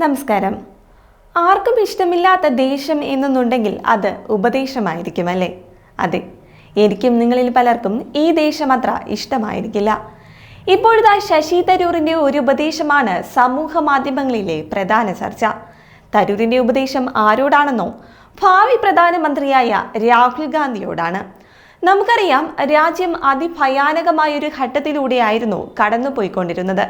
നമസ്കാരം. ആർക്കും ഇഷ്ടമില്ലാത്ത ദേഷ്യം എന്നുണ്ടെങ്കിൽ അത് ഉപദേശമായിരിക്കും അല്ലേ? അതെ എനിക്കും നിങ്ങളിൽ പലർക്കും ഈ ദേഷ്യം അത്ര ഇഷ്ടമായിരിക്കില്ല. ഇപ്പോഴത്തെ ശശി തരൂരിന്റെ ഒരു ഉപദേശമാണ് സമൂഹ മാധ്യമങ്ങളിലെ പ്രധാന ചർച്ച. തരൂരിന്റെ ഉപദേശം ആരോടാണെന്നോ ഭാവി പ്രധാനമന്ത്രിയായ രാഹുൽ ഗാന്ധിയോടാണ്. നമുക്കറിയാം രാജ്യം അതിഭയാനകമായൊരു ഘട്ടത്തിലൂടെയായിരുന്നു കടന്നുപോയിക്കൊണ്ടിരുന്നത്.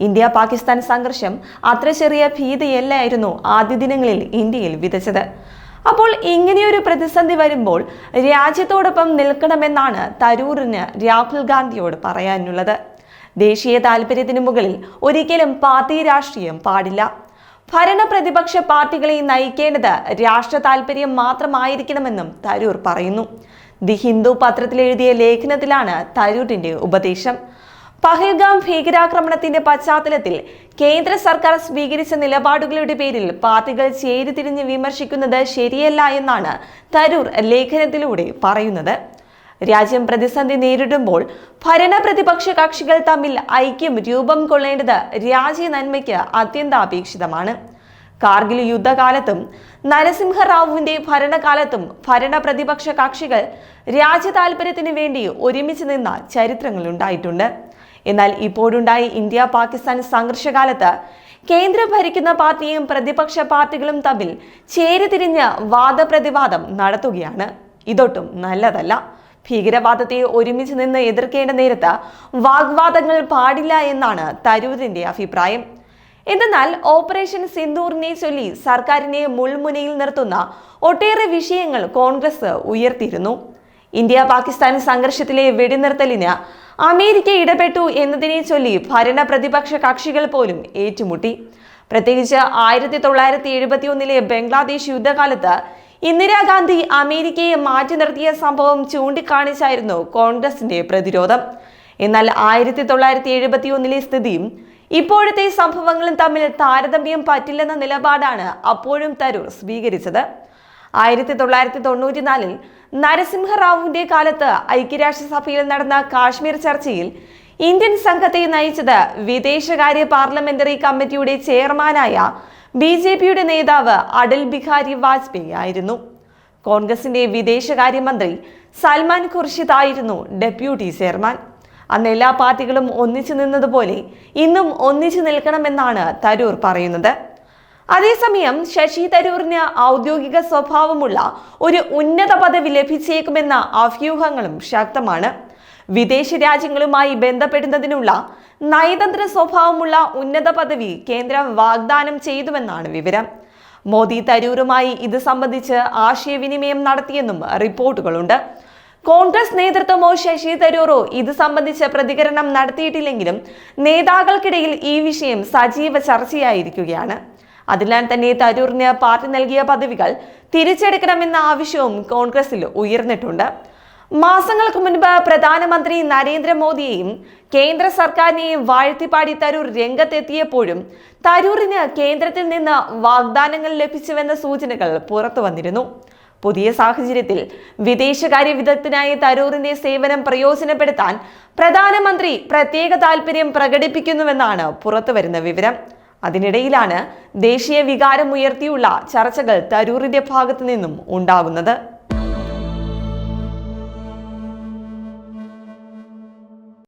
ഇന്ത്യ പാകിസ്ഥാൻ സംഘർഷം അത്ര ചെറിയ ഭീതിയല്ലായിരുന്നു ആദ്യ ദിനങ്ങളിൽ ഇന്ത്യയിൽ വിതച്ചത്. അപ്പോൾ ഇങ്ങനെയൊരു പ്രതിസന്ധി വരുമ്പോൾ രാജ്യത്തോടൊപ്പം നിൽക്കണമെന്നാണ് തരൂറിന് രാഹുൽ ഗാന്ധിയോട് പറയാനുള്ളത്. ദേശീയ താല്പര്യത്തിന് മുകളിൽ ഒരിക്കലും പാർട്ടി രാഷ്ട്രീയം പാടില്ല. ഭരണപ്രതിപക്ഷ പാർട്ടികളെ നയിക്കേണ്ടത് രാഷ്ട്ര താല്പര്യം മാത്രമായിരിക്കണമെന്നും തരൂർ പറയുന്നു. ദി ഹിന്ദു പത്രത്തിൽ എഴുതിയ ലേഖനത്തിലാണ് തരൂരിന്റെ ഉപദേശം. പഹൽഗാം ഭീകരാക്രമണത്തിന്റെ പശ്ചാത്തലത്തിൽ കേന്ദ്ര സർക്കാർ സ്വീകരിച്ച നിലപാടുകളുടെ പേരിൽ പാർട്ടികൾ ചേരിതിരിഞ്ഞ് വിമർശിക്കുന്നത് ശരിയല്ല എന്നാണ് തരൂർ ലേഖനത്തിലൂടെ പറയുന്നത്. രാജ്യം പ്രതിസന്ധി നേരിടുമ്പോൾ ഭരണപ്രതിപക്ഷ കക്ഷികൾ തമ്മിൽ ഐക്യം രൂപം കൊള്ളേണ്ടത് രാജ്യ നന്മയ്ക്ക് അത്യന്താപേക്ഷിതമാണ്. കാർഗിൽ യുദ്ധകാലത്തും നരസിംഹ റാവുവിന്റെ ഭരണകാലത്തും ഭരണപ്രതിപക്ഷ കക്ഷികൾ രാജ്യ വേണ്ടി ഒരുമിച്ച് നിന്ന ചരിത്രങ്ങൾ ഉണ്ടായിട്ടുണ്ട്. എന്നാൽ ഇപ്പോഴുണ്ടായ ഇന്ത്യ പാകിസ്ഥാൻ സംഘർഷകാലത്ത് കേന്ദ്ര ഭരിക്കുന്ന പാർട്ടിയും പ്രതിപക്ഷ പാർട്ടികളും തമ്മിൽ ചേരിതിരിഞ്ഞ് വാദപ്രതിവാദം നടത്തുകയാണ്. ഇതൊട്ടും നല്ലതല്ല. ഭീകരവാദത്തെ ഒരുമിച്ച് നിന്ന് എതിർക്കേണ്ട നേരത്ത് വാഗ്വാദങ്ങൾ പാടില്ല എന്നാണ് തരൂരിന്റെ അഭിപ്രായം. എന്തെന്നാൽ ഓപ്പറേഷൻ സിന്ദൂറിനെ ചൊല്ലി സർക്കാരിനെ മുൾമുനയിൽ നിർത്തുന്ന ഒട്ടേറെ വിഷയങ്ങൾ കോൺഗ്രസ് ഉയർത്തിയിരുന്നു. ഇന്ത്യ പാകിസ്ഥാൻ സംഘർഷത്തിലെ വെടിനിർത്തലിന് അമേരിക്ക ഇടപെട്ടു എന്നതിനെ ചൊല്ലി ഭരണ പ്രതിപക്ഷ കക്ഷികൾ പോലും ഏറ്റുമുട്ടി. പ്രത്യേകിച്ച് ആയിരത്തി തൊള്ളായിരത്തി എഴുപത്തി ഒന്നിലെ ബംഗ്ലാദേശ് യുദ്ധകാലത്ത് ഇന്ദിരാഗാന്ധി അമേരിക്കയെ മാറ്റി നിർത്തിയ സംഭവം ചൂണ്ടിക്കാണിച്ചായിരുന്നു കോൺഗ്രസിന്റെ പ്രതിരോധം. എന്നാൽ ആയിരത്തി തൊള്ളായിരത്തി എഴുപത്തി ഒന്നിലെ സ്ഥിതിയും ഇപ്പോഴത്തെ സംഭവങ്ങളും തമ്മിൽ താരതമ്യം പറ്റില്ലെന്ന നിലപാടാണ് അപ്പോഴും തരൂർ സ്വീകരിച്ചത്. ആയിരത്തി തൊള്ളായിരത്തി തൊണ്ണൂറ്റിനാലിൽ നരസിംഹറാവുവിന്റെ കാലത്ത് ഐക്യരാഷ്ട്രസഭയിൽ നടന്ന കാശ്മീർ ചർച്ചയിൽ ഇന്ത്യൻ സംഘത്തെ നയിച്ചത് വിദേശകാര്യ പാർലമെന്ററി കമ്മിറ്റിയുടെ ചെയർമാനായ ബി ജെ പിയുടെ നേതാവ് അടൽ ബിഹാരി വാജ്പേയി ആയിരുന്നു. കോൺഗ്രസിന്റെ വിദേശകാര്യമന്ത്രി സൽമാൻ ഖുർഷിദ് ആയിരുന്നു ഡെപ്യൂട്ടി ചെയർമാൻ. അന്ന് എല്ലാ പാർട്ടികളും ഒന്നിച്ചു നിന്നതുപോലെ ഇന്നും ഒന്നിച്ചു നിൽക്കണമെന്നാണ് തരൂർ പറയുന്നത്. അതേസമയം ശശി തരൂറിന് ഔദ്യോഗിക സ്വഭാവമുള്ള ഒരു ഉന്നത പദവി ലഭിച്ചേക്കുമെന്ന അഭ്യൂഹങ്ങളും ശക്തമാണ്. വിദേശ രാജ്യങ്ങളുമായി ബന്ധപ്പെടുന്നതിനുള്ള നയതന്ത്ര സ്വഭാവമുള്ള ഉന്നത പദവി കേന്ദ്രം വാഗ്ദാനം ചെയ്തുവെന്നാണ് വിവരം. മോദി തരൂറുമായി ഇത് സംബന്ധിച്ച് ആശയവിനിമയം നടത്തിയെന്നും റിപ്പോർട്ടുകളുണ്ട്. കോൺഗ്രസ് നേതൃത്വമോ ശശി തരൂറോ ഇത് സംബന്ധിച്ച പ്രതികരണം നടത്തിയിട്ടില്ലെങ്കിലും നേതാക്കൾക്കിടയിൽ ഈ വിഷയം സജീവ ചർച്ചയായിരിക്കുകയാണ്. അതിനാൽ തന്നെ തരൂറിന് പാർട്ടി നൽകിയ പദവികൾ തിരിച്ചെടുക്കണമെന്ന ആവശ്യവും കോൺഗ്രസിൽ ഉയർന്നിട്ടുണ്ട്. മാസങ്ങൾക്ക് മുൻപ് പ്രധാനമന്ത്രി നരേന്ദ്രമോദിയെയും കേന്ദ്ര സർക്കാരിനെയും വാഴ്ത്തിപ്പാടി തരൂർ രംഗത്തെത്തിയപ്പോഴും തരൂറിന് കേന്ദ്രത്തിൽ നിന്ന് വാഗ്ദാനങ്ങൾ ലഭിച്ചുവെന്ന സൂചനകൾ പുറത്തു വന്നിരുന്നു. പുതിയ സാഹചര്യത്തിൽ വിദേശകാര്യ വിദഗ്ധനായ തരൂറിന്റെ സേവനം പ്രയോജനപ്പെടുത്താൻ പ്രധാനമന്ത്രി പ്രത്യേക താല്പര്യം പ്രകടിപ്പിക്കുന്നുവെന്നാണ് പുറത്തുവരുന്ന വിവരം. അതിനിടയിലാണ് ദേശീയ വികാരം ഉയർത്തിയുള്ള ചർച്ചകൾ തരൂറിന്റെ ഭാഗത്തു നിന്നും ഉണ്ടാകുന്നത്.